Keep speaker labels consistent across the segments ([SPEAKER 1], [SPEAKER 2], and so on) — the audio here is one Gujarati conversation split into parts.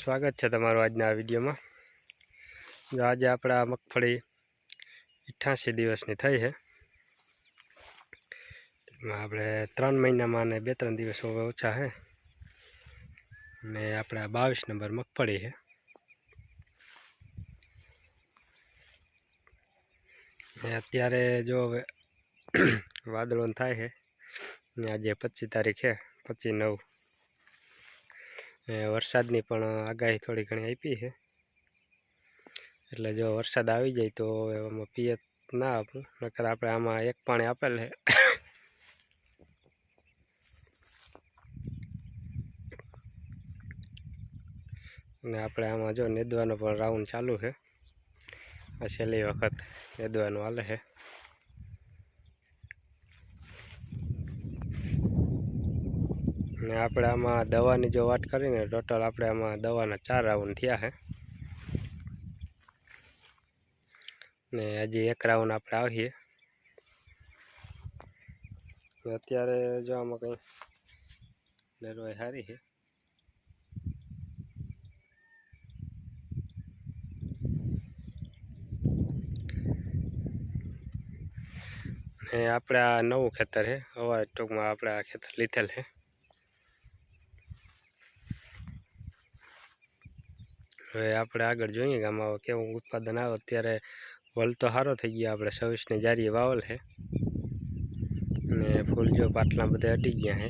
[SPEAKER 1] સ્વાગત છે તમારું આજના વિડીયોમાં. જો આજે આપણે આ મગફળી અઠ્યાસી દિવસની થઈ છે. આપણે ત્રણ મહિનામાં ને બે ત્રણ દિવસ ઓછા છે. ને આપણે બાવીસ નંબર મગફળી છે. અત્યારે જો હવે વાદળો થાય છે. ને આજે પચીસ તારીખ છે પચીસ નવ વરસાદની પણ આગાહી થોડી ઘણી આપી છે. એટલે જો વરસાદ આવી જાય તો એમાં પિયત ના આપું, નકર આપણે આમાં એક પાણી આપેલ છે. અને આપણે આમાં જો નેદવાનો પણ રાઉન્ડ ચાલુ છે. આ છેલ્લી વખત નેદવાનું હાલે છે. ને આપણે આમાં દવાની જો વાત કરીને ટોટલ આપણે આમાં દવાના ચાર રાઉન્ડ થયા છે. ને હજી એક રાઉન્ડ આપણે આવીએ. અત્યારે જો આમાં કંઈ નરવાઈ સારી છે. ને આપણે આ નવું ખેતર છે. હવા ટૂંકમાં આપણે ખેતર લીધેલ છે. હવે આપણે આગળ જોઈએ કે આમાં કેવું ઉત્પાદન આવે. અત્યારે વલ તો સારો થઈ ગયો, આપણે છવ્વીસની જારીએ વાવલ છે અને ફૂલ જો પાટલા બધા અટી ગયા છે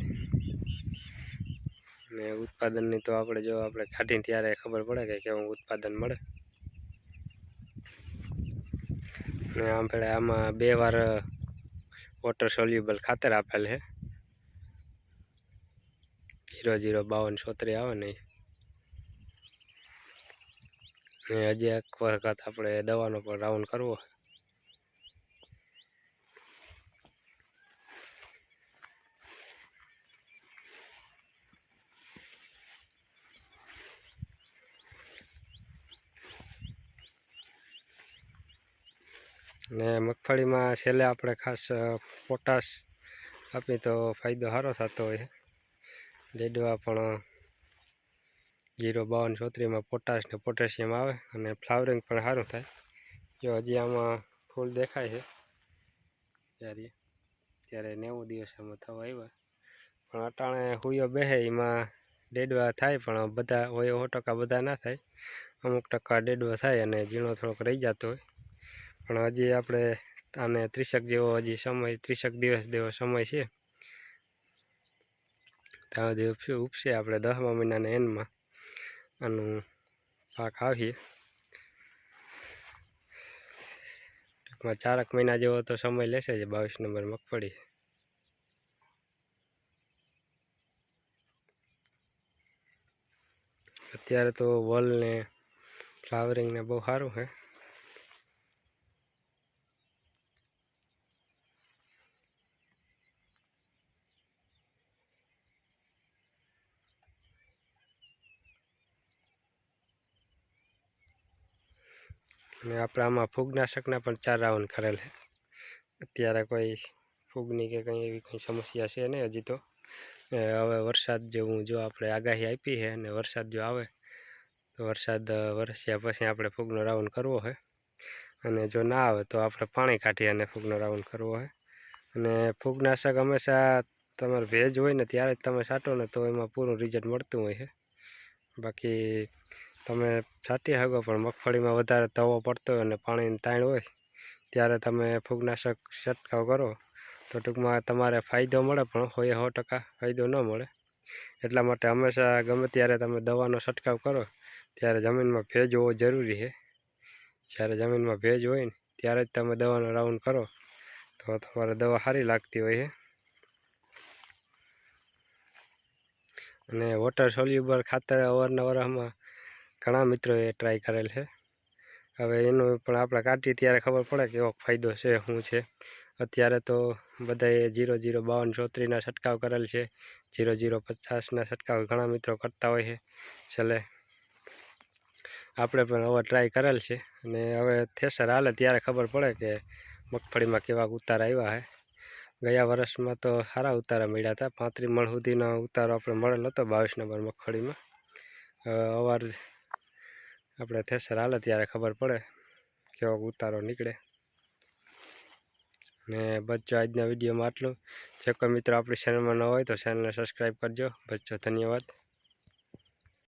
[SPEAKER 1] ને ઉત્પાદનની તો આપણે જો આપણે કાઢીને ત્યારે ખબર પડે કે કેવું ઉત્પાદન મળે. ને આપણે આમાં બે વાર વોટર સોલ્યુબલ ખાતર આપેલ છે જીરો જીરો બાવન છોતરી આવે ને ને હજી એક વખત આપણે દવાનો પણ રાઉન્ડ કરવો. ને મગફળીમાં છેલ્લે આપણે ખાસ પોટાશ આપી તો ફાયદો સારો થતો હોય. દેડવા પણ જીરો બાવન ચોત્રીસમાં પોટાશ ને પોટેશિયમ આવે અને ફ્લાવરિંગ પણ સારું થાય. જો હજી આમાં ફૂલ દેખાય છે. ત્યારે ત્યારે નેવું દિવસ આમાં થવા આવ્યા. પણ અટાણે હુયો બેહે, એમાં ડેડવા થાય, પણ બધા હોય સો ટકા બધા ના થાય. અમુક ટકા ડેડવા થાય અને ઝીણો થોડોક રહી જતો હોય. પણ હજી આપણે આને ત્રીસેક જેવો હજી સમય, ત્રીસેક દિવસ જેવો સમય છે. ત્યાં સુધી ઉપસે આપણે દસમા મહિનાના એન્ડમાં. આનું પાક આવીએ ટૂંકમાં ચારક મહિના જેવો તો સમય લેશે જ બાવીસ નંબર મગફળી. અત્યારે તો વલ ને ફ્લાવરિંગ ને બહુ સારું છે. અને આપણે આમાં ફૂગનાશકના પણ ચાર રાઉન્ડ કરેલ છે. અત્યારે કોઈ ફૂગની કે કંઈ એવી કંઈ સમસ્યા છે નહીં હજી તો. હવે વરસાદ જેવું જો આપણે આગાહી આપી છે અને વરસાદ જો આવે, તો વરસાદ વરસ્યા પછી આપણે ફૂગનો રાઉન્ડ કરવો હોય અને જો ના આવે તો આપણે પાણી કાઢી અને ફૂગનો રાઉન્ડ કરવો હોય અને ફૂગનાશક હંમેશા તમારે ભેજ હોય ને ત્યારે જ તમે છાંટો ને તો એમાં પૂરું રિઝલ્ટ મળતું હોય છે. બાકી તમે છાંટી શકો, પણ મગફળીમાં વધારે તવો પડતો હોય અને પાણીની તાણ હોય, ત્યારે તમે ફૂગનાશક છંટકાવ કરો. તો ટૂંકમાં તમારે ફાયદો મળે, પણ હોય સો ટકા ફાયદો ન મળે. એટલા માટે હંમેશા ગમે ત્યારે તમે દવાનો છંટકાવ કરો, ત્યારે જમીનમાં ભેજ હોવો જરૂરી છે. જ્યારે જમીનમાં ભેજ હોય ને, ત્યારે જ તમે દવાનો રાઉન્ડ કરો, તો તમારે દવા સારી લાગતી હોય છે. અને વોટર સોલ્યુબર ખાતર અવારનવારમાં ઘણા મિત્રોએ ટ્રાય કરેલ છે. હવે એનું પણ આપણે કાઢીએ ત્યારે ખબર પડે કે એવો ફાયદો છે, શું છે. અત્યારે તો બધાએ જીરો જીરો બાવન ચોત્રીસના છંટકાવ કરેલ છે. જીરો જીરો પચાસના છંટકાવ ઘણા મિત્રો કરતા હોય છે. છેલ્લે આપણે પણ હવે ટ્રાય કરેલ છે. અને હવે થેસર હાલે ત્યારે ખબર પડે કે મગફળીમાં કેવા ઉતાર આવ્યા છે. ગયા વર્ષમાં તો સારા ઉતારા મળ્યા હતા. પાંત્રીસ મણ સુધીનો ઉતારો આપણે મળેલ હતો બાવીસ નંબર મગફળીમાં. અવાર આપણે થેસર હાલે ત્યારે ખબર પડે કેવો ઉતારો નીકળે. ને બચ્ચો આજના વિડીયોમાં આટલું. જે કોઈ મિત્રો આપણી ચેનલમાં ન હોય તો ચેનલને સબસ્ક્રાઈબ કરજો. બચ્ચો, ધન્યવાદ.